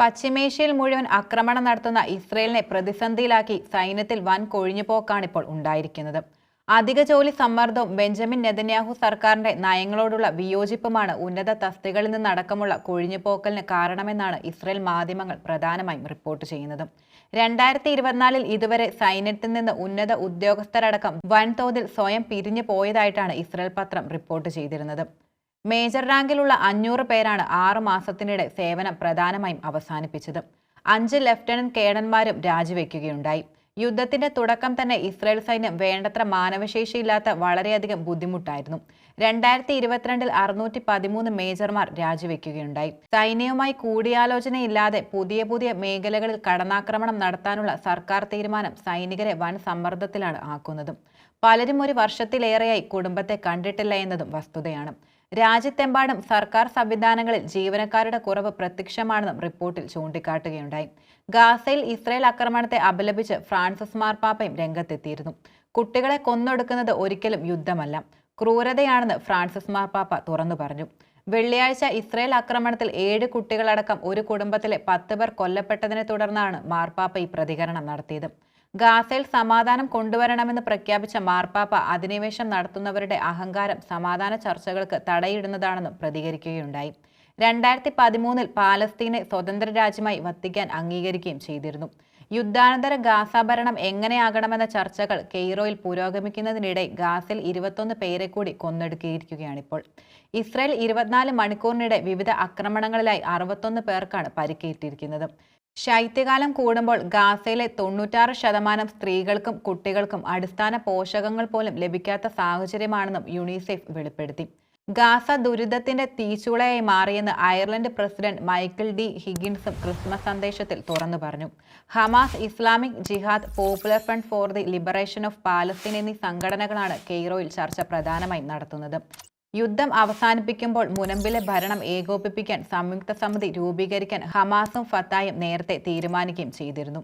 പശ്ചിമേഷ്യയിൽ മുഴുവൻ ആക്രമണം നടത്തുന്ന ഇസ്രയേലിനെ പ്രതിസന്ധിയിലാക്കി സൈന്യത്തിൽ വൻ കൊഴിഞ്ഞുപോക്കാണിപ്പോൾ ഉണ്ടായിരിക്കുന്നത്. അധിക ജോലി സമ്മർദ്ദവും ബെഞ്ചമിൻ നെതന്യാഹു സർക്കാരിന്റെ നയങ്ങളോടുള്ള വിയോജിപ്പുമാണ് ഉന്നത തസ്തികളിൽ നിന്നടക്കമുള്ള കൊഴിഞ്ഞുപോക്കലിന് കാരണമെന്നാണ് ഇസ്രയേൽ മാധ്യമങ്ങൾ പ്രധാനമായും റിപ്പോർട്ട് ചെയ്യുന്നത്. രണ്ടായിരത്തി ഇരുപത്തിനാലിൽ ഇതുവരെ സൈന്യത്തിൽ നിന്ന് ഉന്നത ഉദ്യോഗസ്ഥരടക്കം വൻതോതിൽ സ്വയം പിരിഞ്ഞു പോയതായിട്ടാണ് ഇസ്രയേൽ പത്രം റിപ്പോർട്ട് ചെയ്തിരുന്നത്. മേജർ റാങ്കിലുള്ള അഞ്ഞൂറ് പേരാണ് ആറു മാസത്തിനിടെ സേവനം പ്രധാനമായും അവസാനിപ്പിച്ചത്. അഞ്ച് ലഫ്റ്റനന്റ് കേഡന്മാരും രാജിവെക്കുകയുണ്ടായി. യുദ്ധത്തിന്റെ തുടക്കം തന്നെ ഇസ്രായേൽ സൈന്യം വേണ്ടത്ര മാനവശേഷിയില്ലാത്ത വളരെയധികം ബുദ്ധിമുട്ടായിരുന്നു. രണ്ടായിരത്തി ഇരുപത്തിരണ്ടിൽ അറുന്നൂറ്റി പതിമൂന്ന് മേജർമാർ രാജിവെക്കുകയുണ്ടായി. സൈന്യവുമായി കൂടിയാലോചനയില്ലാതെ പുതിയ പുതിയ മേഖലകളിൽ കടന്നാക്രമണം നടത്താനുള്ള സർക്കാർ തീരുമാനം സൈനികരെ വൻ സമ്മർദ്ദത്തിലാണ് ആക്കുന്നതും. പലരും ഒരു വർഷത്തിലേറെയായി കുടുംബത്തെ കണ്ടിട്ടില്ല എന്നതും വസ്തുതയാണ്. രാജ്യത്തെമ്പാടും സർക്കാർ സംവിധാനങ്ങളിൽ ജീവനക്കാരുടെ കുറവ് പ്രത്യക്ഷമാണെന്നും റിപ്പോർട്ടിൽ ചൂണ്ടിക്കാട്ടുകയുണ്ടായി. ഗാസയിൽ ഇസ്രയേൽ ആക്രമണത്തെ അപലപിച്ച് ഫ്രാൻസിസ് മാർപ്പാപ്പയും രംഗത്തെത്തിയിരുന്നു. കുട്ടികളെ കൊന്നൊടുക്കുന്നത് ഒരിക്കലും യുദ്ധമല്ല. ക്രൂരതയാണെന്ന് ഫ്രാൻസിസ് മാർപ്പാപ്പ തുറന്നു പറഞ്ഞു. വെള്ളിയാഴ്ച ഇസ്രയേൽ ആക്രമണത്തിൽ ഏഴ് കുട്ടികളടക്കം ഒരു കുടുംബത്തിലെ പത്ത് പേർ കൊല്ലപ്പെട്ടതിനെ തുടർന്നാണ് മാർപ്പാപ്പ ഈ പ്രതികരണം നടത്തിയത്. ഗാസയിൽ സമാധാനം കൊണ്ടുവരണമെന്ന് പ്രഖ്യാപിച്ച മാർപ്പാപ്പ അധിനിവേശം നടത്തുന്നവരുടെ അഹങ്കാരം സമാധാന ചർച്ചകൾക്ക് തടയിടുന്നതാണെന്നും പ്രതികരിക്കുകയുണ്ടായി. രണ്ടായിരത്തി പതിമൂന്നിൽ പാലസ്തീനെ സ്വതന്ത്ര രാജ്യമായി വത്തിക്കാൻ അംഗീകരിക്കുകയും ചെയ്തിരുന്നു. യുദ്ധാനന്തര ഗാസ ഭരണം എങ്ങനെയാകണമെന്ന ചർച്ചകൾ കെയ്റോയിൽ പുരോഗമിക്കുന്നതിനിടെ ഗാസിൽ ഇരുപത്തൊന്ന് പേരെ കൂടി കൊന്നെടുക്കിയിരിക്കുകയാണിപ്പോൾ ഇസ്രായേൽ ഇരുപത്തിനാല് മണിക്കൂറിനിടെ വിവിധ ആക്രമണങ്ങളിലായി അറുപത്തൊന്ന് പേർക്കാണ് പരിക്കേറ്റിരിക്കുന്നത്. ശൈത്യകാലം കൂടുമ്പോൾ ഗാസയിലെ തൊണ്ണൂറ്റാറ് ശതമാനം സ്ത്രീകൾക്കും കുട്ടികൾക്കും അടിസ്ഥാന പോഷകങ്ങൾ പോലും ലഭിക്കാത്ത സാഹചര്യമാണെന്നും യുണിസെഫ് വെളിപ്പെടുത്തി. ഗാസ ദുരിതത്തിന്റെ തീച്ചുളയായി മാറിയെന്ന് അയർലൻഡ് പ്രസിഡന്റ് മൈക്കിൾ ഡി ഹിഗിൻസും ക്രിസ്മസ് സന്ദേശത്തിൽ തുറന്നു പറഞ്ഞു. Hamas Islamic Jihad Popular Front for the Liberation of Palestine എന്നീ സംഘടനകളാണ് കെയ്റോയിൽ ചർച്ച പ്രധാനമായും നടത്തുന്നത്. യുദ്ധം അവസാനിപ്പിക്കുമ്പോൾ മുനമ്പിലെ ഭരണം ഏകോപിപ്പിക്കാൻ സംയുക്ത സമിതി രൂപീകരിക്കാൻ ഹമാസും ഫത്തായും നേരത്തെ തീരുമാനിക്കുകയും ചെയ്തിരുന്നു.